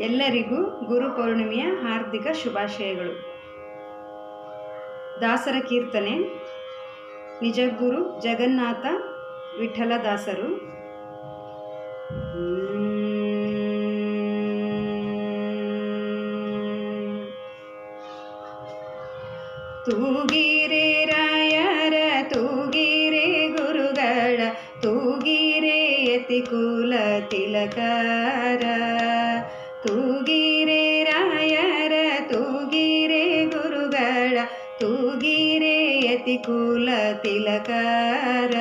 ಎಲ್ಲರಿಗೂ ಗುರು ಪೌರ್ಣಿಮೆಯ ಹಾರ್ದಿಕ ಶುಭಾಶಯಗಳು. ದಾಸರ ಕೀರ್ತನೆ. ನಿಜಗುರು ಜಗನ್ನಾಥ ವಿಠಲ ದಾಸರು. ತೂಗಿರೆ ರಾಯರ, ತೂಗಿರೆ ಗುರುಗಳ, ತೂಗಿರೆ ಯತಿ ಕುಲ ತಿಲಕಾರ. ತೂಗಿರೆ ರಾಯರ, ತೂಗಿರೆ ಗುರುಗಳ, ತೂಗಿರೆ ಯತಿ ಕುಲ ತಿಲಕಾರ.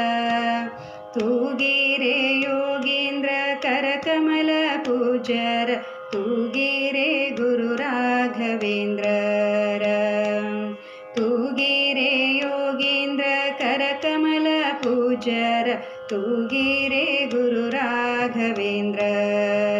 ತೂಗಿರೆ ಯೋಗೀಂದ್ರ ಕರಕಮಲ ಪೂಜರ, ತೂಗಿರೆ ಗುರು ರಾಘವೇಂದ್ರರ. ತೂಗಿರೆ ಯೋಗೀಂದ್ರ ಕರಕಮಲ ಪೂಜರ, ತೂಗಿರೆ ಗುರು ರಾಘವೇಂದ್ರರ.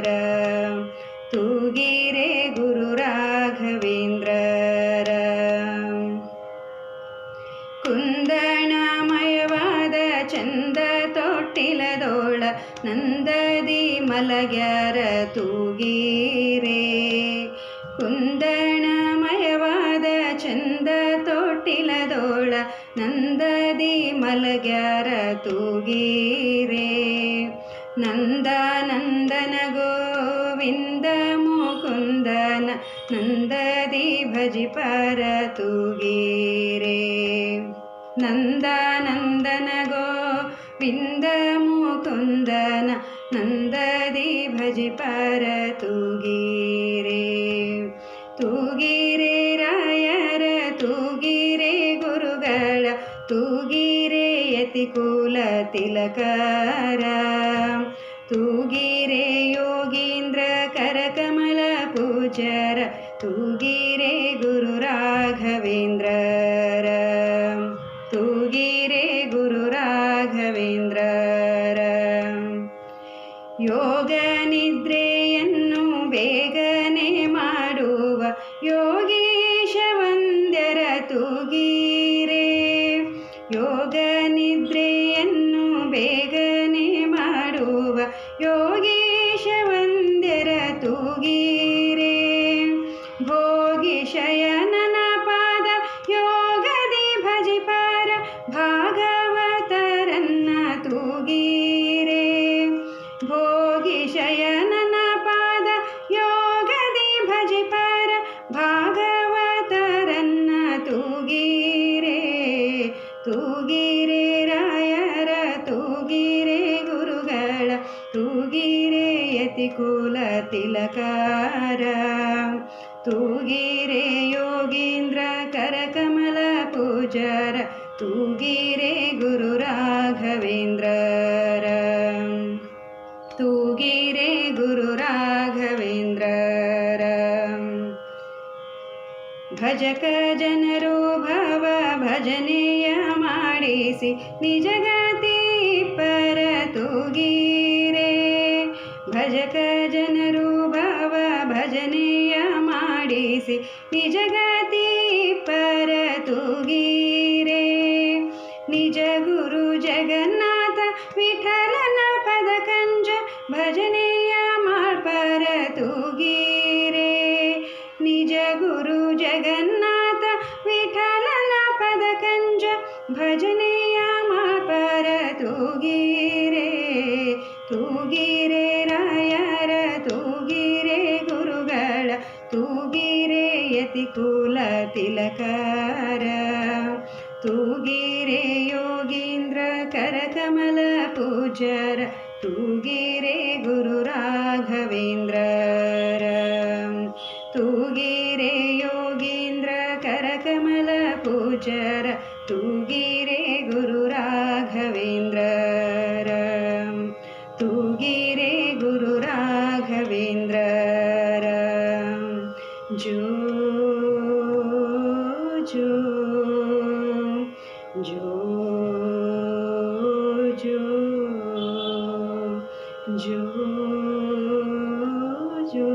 ಮಲಗ್ಯಾರ ತೂಗೀರೆ. ಕುಂದಣಮಯವಾದ ಚಂದ ತೊಟ್ಟಿಲದೋಳ ನಂದದಿ ಮಲಗ್ಯಾರ ತೂಗೀರೆ. ನಂದಾನಂದನ ಗೋವಿಂದ ಮುಕುಂದನ ನಂದದಿ ಭಜಿಪಾರ ತೂಗೀರೆ. ನಂದಾನಂದನ ಗೋವಿಂದ ಮುಕುಂದನ ನಂದದಿ ಭಜಿಪರ ತೂಗೀರೆ. ತೂಗಿರೆ ರಾಯರ, ತೂಗಿರೆ ಗುರುಗಳ, ತೂಗಿರೆ ಯತಿ ಕುಲ ತಿಲಕಾರ. ತೂಗಿರೆ ಯೋಗೀಂದ್ರ ಕರಕಮಲ ಪೂಜರ, ತೂಗಿರೆ ಗುರು ರಾಘವೇಂದ್ರರ യോഗി ತಿಲಕಾರ ತೂಗಿರೆ ಯೋಗೀಂದ್ರ ಕರಕಮಲ ಪೂಜರ ತೂಗಿರೆ ಗುರು ರಾಘವೇಂದ್ರರ ತೂಗಿರೆ ಗುರು ರಾಘವೇಂದ್ರರ ಭಜಕ ಜನರು ಭವ ಭಜನೆಯ ಮಾಡಿಸಿ ನಿಜಗತಿ ಪರ ತೂಗೀರೆ ಭಜಕ ಜನರು ಭವ ಭಜನೆಯ ಮಾಡಿಸಿ ನಿಜಗತಿ ಪರ ತೂಗೀರೆ ನಿಜ ಗುರು ಜಗನ್ನಾಥ ವಿಠಲನ ಪದ ಕಂಜ ಭಜನೆಯ ಮಾಡ್ಪರ ತೂಗೀರೆ ನಿಜ ಗುರು ಜಗನ್ನಾಥ ವಿಠಲನ ಪದ ಕಂಜ ಭಜನೆಯ ಮಾಡ್ಪರ ತೂಗೀರೆ ತೂಗಿರೆ ಪೂಜರ ತೂಗಿರೆ ಗುರು ರಾಘವೇಂದ್ರರ ತೂಗಿರೆ ಯೋಗೀಂದ್ರ ಕರಕಮಲ ಪೂಜರ ತೂಗಿರೆ ಗುರು ರಾಘವೇಂದ್ರರ ತೂಗಿರೆ ಗುರು ರಾಘವೇಂದ್ರರ ಜೋ ಜೋ ಜೋ ಜೋ Jo Jo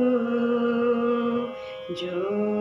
Jo